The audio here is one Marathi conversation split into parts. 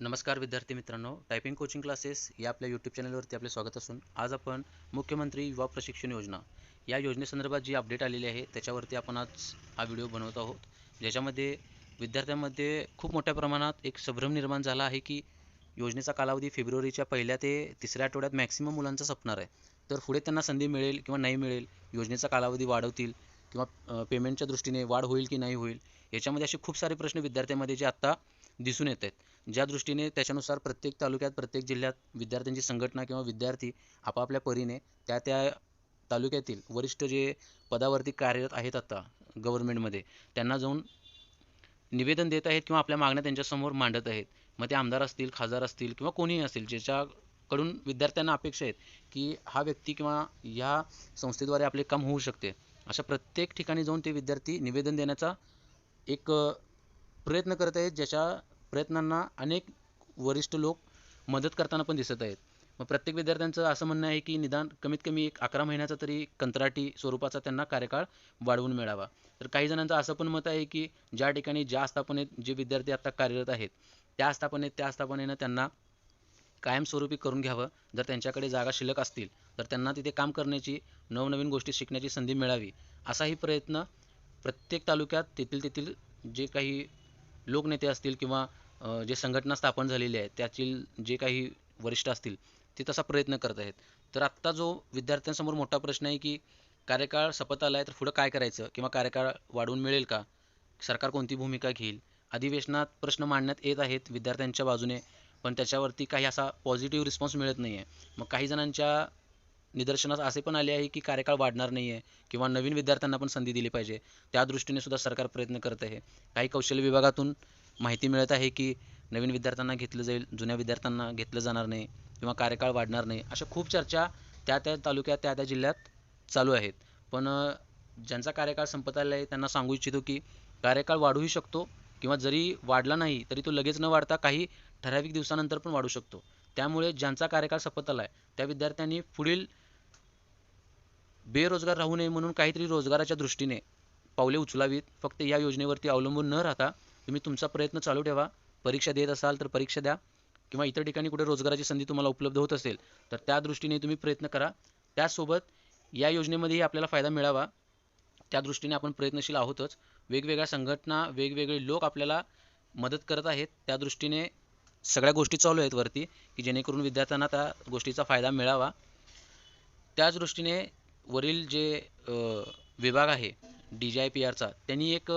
नमस्कार विद्यार्थी मित्रांनो टायपिंग कोचिंग क्लासेस या आपल्या यूट्यूब चॅनलवरती आपले स्वागत असून आज आपण मुख्यमंत्री युवा प्रशिक्षण योजना या योजनेसंदर्भात जी अपडेट आलेली आहे त्याच्यावरती आपण आज हा व्हिडिओ बनवत आहोत. ज्याच्यामध्ये विद्यार्थ्यांमध्ये खूप मोठ्या प्रमाणात एक संभ्रम निर्माण झाला आहे की योजनेचा कालावधी फेब्रुवारीच्या पहिल्या ते तिसऱ्या आठवड्यात मॅक्सिमम मुलांचा संपणार आहे. तर पुढे त्यांना संधी मिळेल किंवा नाही मिळेल योजनेचा कालावधी वाढवतील किंवा पेमेंटच्या दृष्टीने वाढ होईल की नाही होईल याच्यामध्ये असे खूप सारे प्रश्न विद्यार्थ्यांमध्ये जे आत्ता दिसून येत आहेत. ज्या दृष्टीने त्याच्यानुसार प्रत्येक तालुक्यात प्रत्येक जिल्ह्यात विद्यार्थ्यांची संघटना किंवा विद्यार्थी आपापल्या परीने त्या त्या तालुक्यातील वरिष्ठ जे पदावरती कार्यरत आहेत आता गव्हर्नमेंटमध्ये त्यांना जाऊन निवेदन देत आहेत किंवा आपल्या मागण्या त्यांच्यासमोर मांडत आहेत. मग ते आमदार असतील खासदार असतील किंवा कोणीही असतील ज्याच्याकडून विद्यार्थ्यांना अपेक्षा आहेत की हा व्यक्ती किंवा ह्या संस्थेद्वारे आपले काम होऊ शकते. अशा प्रत्येक ठिकाणी जाऊन ते विद्यार्थी निवेदन देण्याचा एक प्रयत्न करत आहेत ज्याच्या प्रयत्नांना अनेक वरिष्ठ लोक मदत करताना पण दिसत आहेत. मग प्रत्येक विद्यार्थ्यांचं असं म्हणणं आहे की निदान कमीत कमी एक अकरा महिन्याचा तरी कंत्राटी स्वरूपाचा त्यांना कार्यकाळ वाढवून मिळावा. तर काही जणांचं असं पण मत आहे की ज्या ठिकाणी ज्या आस्थापनेत जे विद्यार्थी आता कार्यरत आहेत त्या आस्थापनेत त्या आस्थापनेनं त्यांना कायमस्वरूपी करून घ्यावं. जर त्यांच्याकडे जागा शिल्लक असतील तर त्यांना तिथे काम करण्याची नवनवीन गोष्टी शिकण्याची संधी मिळावी. असाही प्रयत्न प्रत्येक तालुक्यात तेथील तेथील जे काही लोकनेते असतील किंवा जे संघटना स्थापन झालेली आहे त्यातील जे काही वरिष्ठ असतील ते तसा प्रयत्न करत आहेत. तर आत्ता जो विद्यार्थ्यांसमोर मोठा प्रश्न आहे की कार्यकाळ सपत आला आहे तर पुढं काय करायचं? किंवा कार्यकाळ वाढवून मिळेल का? सरकार कोणती भूमिका घेईल? अधिवेशनात प्रश्न मांडण्यात येत आहेत विद्यार्थ्यांच्या बाजूने पण त्याच्यावरती काही असा पॉझिटिव्ह रिस्पॉन्स मिळत नाही आहे मग काही जणांच्या निदर्शनास असे पण आले आहे की कार्यकाळ वाढणार नाही आहे किंवा नवीन विद्यार्थ्यांना पण संधी दिली पाहिजे. त्या दृष्टीने सुद्धा सरकार प्रयत्न करत आहे. काही कौशल्य विभागातून माहिती मिळत आहे की नवीन विद्यार्थ्यांना घेतलं जाईल जुन्या विद्यार्थ्यांना घेतलं जाणार नाही किंवा कार्यकाळ वाढणार नाही अशा खूप चर्चा त्या त्या तालुक्यात त्या त्या जिल्ह्यात चालू आहेत. पण ज्यांचा कार्यकाळ संपत आला आहे त्यांना सांगू इच्छितो की कार्यकाळ वाढूही शकतो किंवा जरी वाढला नाही तरी तो लगेच न वाढता काही ठराविक दिवसानंतर पण वाढू शकतो. त्यामुळे ज्यांचा कार्यकाळ संपत आला आहे त्या विद्यार्थ्यांनी पुढील बेरोजगार राहू नये म्हणून काहीतरी रोजगाराच्या दृष्टीने पावले उचलावीत. फक्त या योजनेवरती अवलंबून न राहता तुम्ही तुमचा प्रयत्न चालू ठेवा. परीक्षा देत असाल तर परीक्षा द्या किंवा इतर ठिकाणी कुठे रोजगाराची संधी तुम्हाला उपलब्ध होत असेल तर त्या दृष्टीने तुम्ही प्रयत्न करा. त्याचसोबत या योजनेमध्येही आपल्याला फायदा मिळावा. त्या दृष्टीने आपण प्रयत्नशील आहोतच. वेगवेगळ्या संघटना वेगवेगळे लोक आपल्याला मदत करत आहेत. त्या दृष्टीने सगळ्या गोष्टी चालू आहेत वरती की जेणेकरून विद्यार्थ्यांना त्या गोष्टीचा फायदा मिळावा. त्याच दृष्टीने वरील जे विभाग आहे डी जी आय पी आरचा त्यांनी एक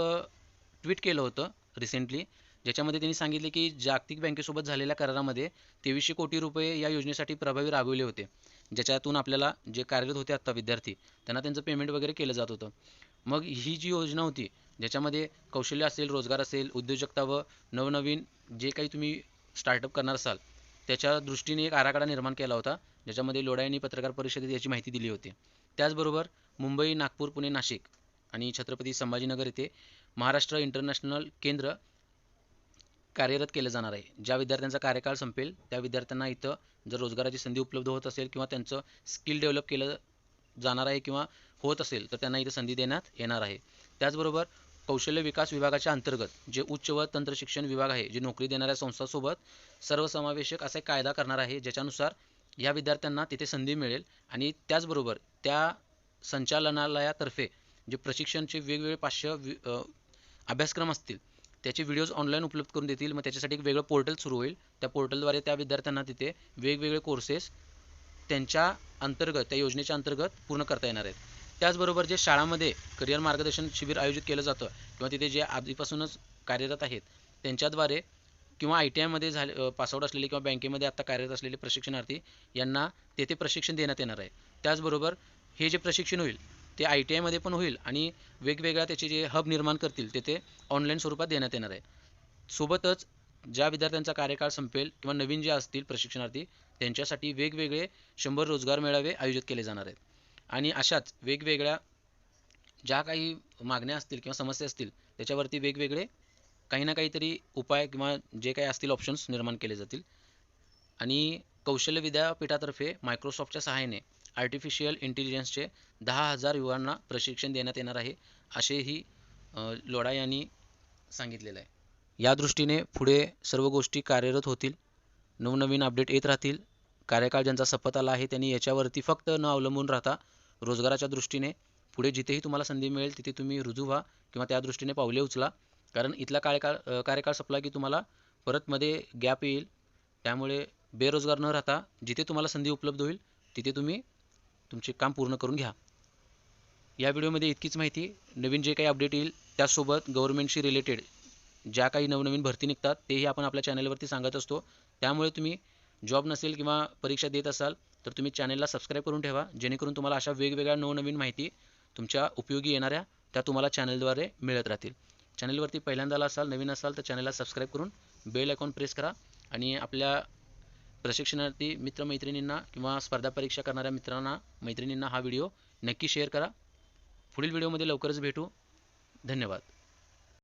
ट्विट केलं होतं रिसेंटली ज्याच्यामध्ये त्यांनी सांगितले की जागतिक बँकेसोबत झालेल्या करारामध्ये तेवीसशे कोटी रुपये या योजनेसाठी प्रभावी राबवले होते. ज्याच्यातून आपल्याला जे कार्यरत होते आत्ता विद्यार्थी त्यांना त्यांचं पेमेंट वगैरे केलं जात होतं. मग ही जी योजना होती ज्याच्यामध्ये कौशल्य असेल रोजगार असेल उद्योजकता व नवनवीन जे काही तुम्ही स्टार्टअप करणार असाल त्याच्या दृष्टीने एक आराखडा निर्माण केला होता. ज्याच्यामध्ये लोढा यांनी पत्रकार परिषदेत याची माहिती दिली होती. त्याचबरोबर मुंबई नागपूर पुणे नाशिक आणि छत्रपती संभाजीनगर येथे महाराष्ट्र इंटरनॅशनल केंद्र कार्यरत केलं जाणार आहे. ज्या विद्यार्थ्यांचा कार्यकाळ संपेल त्या विद्यार्थ्यांना इथं जर रोजगाराची संधी उपलब्ध होत असेल किंवा त्यांचं स्किल डेव्हलप केलं जाणार आहे किंवा होत असेल तर त्यांना इथं संधी देण्यात येणार आहे. त्याचबरोबर कौशल्य विकास विभागाच्या अंतर्गत जे उच्च व तंत्रशिक्षण विभाग आहे जे नोकरी देणाऱ्या संस्थांसोबत सर्वसमावेशक असा कायदा करणार आहे ज्याच्यानुसार या विद्यार्थ्यांना तिथे संधी मिळेल आणि त्याचबरोबर त्या संचालनालयातर्फे जे प्रशिक्षणचे वेगवेगळे पाचशे अभ्यासक्रम असतील त्याचे व्हिडिओज ऑनलाईन उपलब्ध करून देतील. मग त्याच्यासाठी एक वेगळं पोर्टल सुरू होईल. त्या पोर्टलद्वारे त्या विद्यार्थ्यांना तिथे वेगवेगळे कोर्सेस त्यांच्या अंतर्गत त्या योजनेच्या अंतर्गत पूर्ण करता येणार आहेत. त्याचबरोबर जे शाळामध्ये करिअर मार्गदर्शन शिबिर आयोजित केलं जातं किंवा तिथे जे आधीपासूनच कार्यरत आहेत त्यांच्याद्वारे किंवा आय टी आयमध्ये झाले पासआउट असलेले किंवा बँकेमध्ये आत्ता कार्यरत असलेले प्रशिक्षणार्थी यांना तेथे प्रशिक्षण देण्यात येणार आहे. त्याचबरोबर हे जे प्रशिक्षण होईल ते आय टी आयमध्ये पण होईल आणि वेगवेगळ्या त्याचे जे हब निर्माण करतील तेथे ऑनलाईन स्वरूपात देण्यात येणार आहे. सोबतच ज्या विद्यार्थ्यांचा कार्यकाळ संपेल किंवा नवीन जे असतील प्रशिक्षणार्थी त्यांच्यासाठी वेगवेगळे शंभर रोजगार मेळावे आयोजित केले जाणार आहेत. आणि अशाच वेगवेगळ्या ज्या काही मागण्या असतील किंवा समस्या असतील त्याच्यावरती वेगवेगळे काही ना काहीतरी उपाय किंवा जे काही असतील ऑप्शन्स निर्माण केले जातील. आणि कौशल्य विद्यापीठातर्फे मायक्रोसॉफ्टच्या सहाय्याने आर्टिफिशियल इंटेलिजन्सचे दहा हजार युवांना प्रशिक्षण देण्यात येणार आहे असेही लोढा यांनी सांगितलेलं आहे. या दृष्टीने पुढे सर्व गोष्टी कार्यरत होतील नवनवीन अपडेट येत राहतील कार्यकाळ ज्यांचा सपत आला आहे त्यांनी याच्यावरती फक्त न अवलंबून राहता रोजगाराच्या दृष्टीने पुढे जिथेही तुम्हाला संधी मिळेल तिथे तुम्ही रुजू व्हा किंवा त्या दृष्टीने पावले उचला. कारण इथला कार्यकाळ कार्यकाळ संपला की तुम्हाला परत मध्ये गॅप येईल. त्यामुळे बेरोजगार न राहता जिथे तुम्हाला संधी उपलब्ध होईल तिथे तुम्ही तुमचे काम पूर्ण करून घ्या. या व्हिडिओमध्ये इतकीच माहिती. नवीन जे काही अपडेट येईल त्यासोबत गव्हर्नमेंटशी रिलेटेड ज्या काही नवनवीन भरती निघतात तेही आपण आपल्या चॅनलवरती सांगत असतो. त्यामुळे तुम्ही जॉब नसेल किंवा परीक्षा देत असाल तर तुम्ही चॅनलला सबस्क्राईब करून ठेवा. जेणेकरून तुम्हाला अशा वेगवेगळ्या नवनवीन माहिती तुमच्या उपयोगी येणाऱ्या त्या तुम्हाला चॅनलद्वारे मिळत राहतील. चॅनलवरती पहिल्यांदा आला असाल नवीन असाल तर चॅनलला सबस्क्राईब करून बेल आयकॉन प्रेस करा. आणि आपल्या प्रशिक्षणार्थी मित्रमैत्रिणींना किंवा स्पर्धा परीक्षा करणाऱ्या मित्रांना मैत्रिणींना हा व्हिडिओ नक्की शेअर करा. पुढील व्हिडिओमध्ये लवकरच भेटू. धन्यवाद.